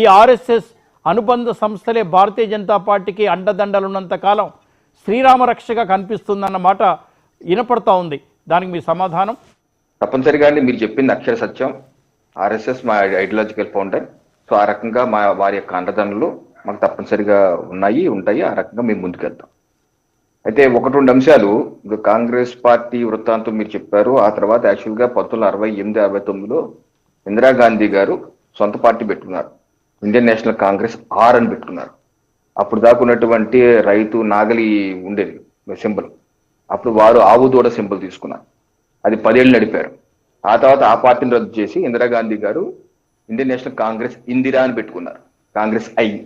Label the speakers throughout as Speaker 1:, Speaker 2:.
Speaker 1: ఈ ఆర్ఎస్ఎస్ అనుబంధ సంస్థలే భారతీయ జనతా పార్టీకి అండదండలున్నంతకాలం కాలం శ్రీరామ రక్షగా కనిపిస్తుందన్న మాట వినపడతా ఉంది. దానికి మీ సమాధానం?
Speaker 2: తప్పనిసరిగా అండి మీరు చెప్పింది అక్షర సత్యం. ఆర్ఎస్ఎస్ మా ఐడియాలజికల్ ఫౌండర్. సో ఆ రకంగా మా వారి యొక్క అండదండలు మాకు తప్పనిసరిగా ఉన్నాయి ఉంటాయి. ఆ రకంగా మేము ముందుకెళ్తాం. అయితే ఒకటి రెండు అంశాలు. కాంగ్రెస్ పార్టీ వృత్తాంతం మీరు చెప్పారు. ఆ తర్వాత యాక్చువల్గా పంతొమ్మిది అరవై ఎనిమిది అరవై తొమ్మిదిలో ఇందిరాగాంధీ గారు సొంత పార్టీ పెట్టుకున్నారు. ఇండియన్ నేషనల్ కాంగ్రెస్ ఆర్ అని పెట్టుకున్నారు. అప్పుడు దాకా ఉన్నటువంటి రైతు నాగలి ఉండేది సింబల్. అప్పుడు వారు ఆవు దూడ సింబల్ తీసుకున్నారు. అది పదేళ్ళు నడిపారు. ఆ తర్వాత ఆ పార్టీని రద్దు చేసి ఇందిరాగాంధీ గారు ఇండియన్ నేషనల్ కాంగ్రెస్ ఇందిరా అని పెట్టుకున్నారు. కాంగ్రెస్ ఐ.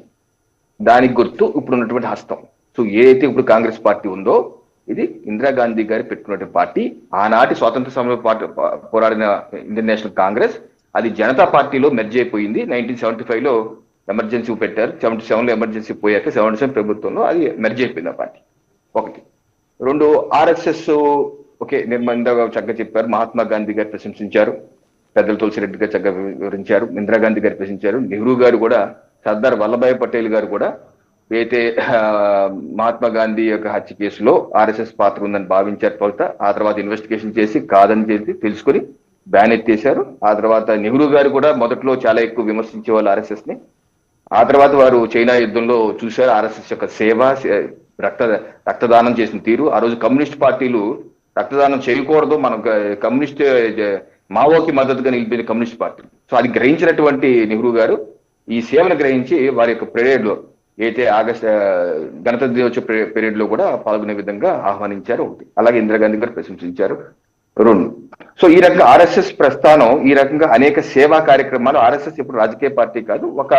Speaker 2: దానికి గుర్తు ఇప్పుడు ఉన్నటువంటి హస్తం. సో ఏదైతే ఇప్పుడు కాంగ్రెస్ పార్టీ ఉందో ఇది ఇందిరాగాంధీ గారు పెట్టుకున్నటువంటి పార్టీ. ఆనాటి స్వాతంత్ర సమర పార్టీ పోరాడిన ఇండియన్ నేషనల్ కాంగ్రెస్ అది జనతా పార్టీలో మెర్జ్ అయిపోయింది. నైన్టీన్ సెవెంటీ ఫైవ్లో ఎమర్జెన్సీ పెట్టారు. సెవెంటీ సెవెన్లో ఎమర్జెన్సీ పోయాక సెవెంటీ సెవెన్ ప్రభుత్వంలో అది మెర్జ్ అయిపోయింది ఆ పార్టీ. ఒకటి. రెండు ఆర్ఎస్ఎస్ ఓకే నేను ఇందాక చక్కగా చెప్పారు. మహాత్మా గాంధీ గారు ప్రశంసించారు. పెద్దల తులసిరెడ్డి గారు చక్కగా వివరించారు. ఇందిరాగాంధీ గారు ప్రశంసించారు. నెహ్రూ గారు కూడా సర్దార్ వల్లభాయ్ పటేల్ గారు కూడా అయితే మహాత్మా గాంధీ యొక్క హత్య కేసులో ఆర్ఎస్ఎస్ పాత్ర ఉందని భావించారు. తొలుత ఆ తర్వాత ఇన్వెస్టిగేషన్ చేసి కాదని చెప్పి తెలుసుకొని బ్యాన్ ఎత్తేశారు. ఆ తర్వాత నెహ్రూ గారు కూడా మొదట్లో చాలా ఎక్కువ విమర్శించే వాళ్ళు ఆర్ఎస్ఎస్ని ఆ తర్వాత వారు చైనా యుద్ధంలో చూశారు. ఆర్ఎస్ఎస్ యొక్క సేవ రక్త రక్తదానం చేసిన తీరు. ఆ రోజు కమ్యూనిస్ట్ పార్టీలు రక్తదానం చేయకూడదు. మనం కమ్యూనిస్ట్ మావోకి మద్దతుగా నిలిపిన కమ్యూనిస్ట్ పార్టీ. సో అది గ్రహించినటువంటి నెహ్రూ గారు ఈ సేవను గ్రహించి వారి యొక్క పీరియడ్లో అయితే ఆగస్ట్ గణతంత్ర దినోత్సవ పీరియడ్లో కూడా పాల్గొనే విధంగా ఆహ్వానించారు. ఒకటి. అలాగే ఇందిరాగాంధీ గారు ప్రశంసించారు. రెండు. సో ఈ రకంగా ఆర్ఎస్ఎస్ ప్రస్థానం ఈ రకంగా అనేక సేవా కార్యక్రమాలు ఆర్ఎస్ఎస్ ఇప్పుడు రాజకీయ పార్టీ కాదు ఒక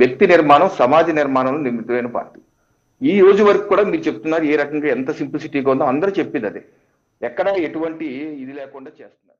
Speaker 2: వ్యక్తి నిర్మాణం సమాజ నిర్మాణంలో నిర్మితమైన పార్టీ. ఈ రోజు వరకు కూడా మీరు చెప్తున్నారు ఏ రకంగా ఎంత సింప్లిసిటీగా ఉందో అందరూ చెప్పింది అదే. ఎక్కడ ఎటువంటి ఇది లేకుండా చేస్తున్నారు.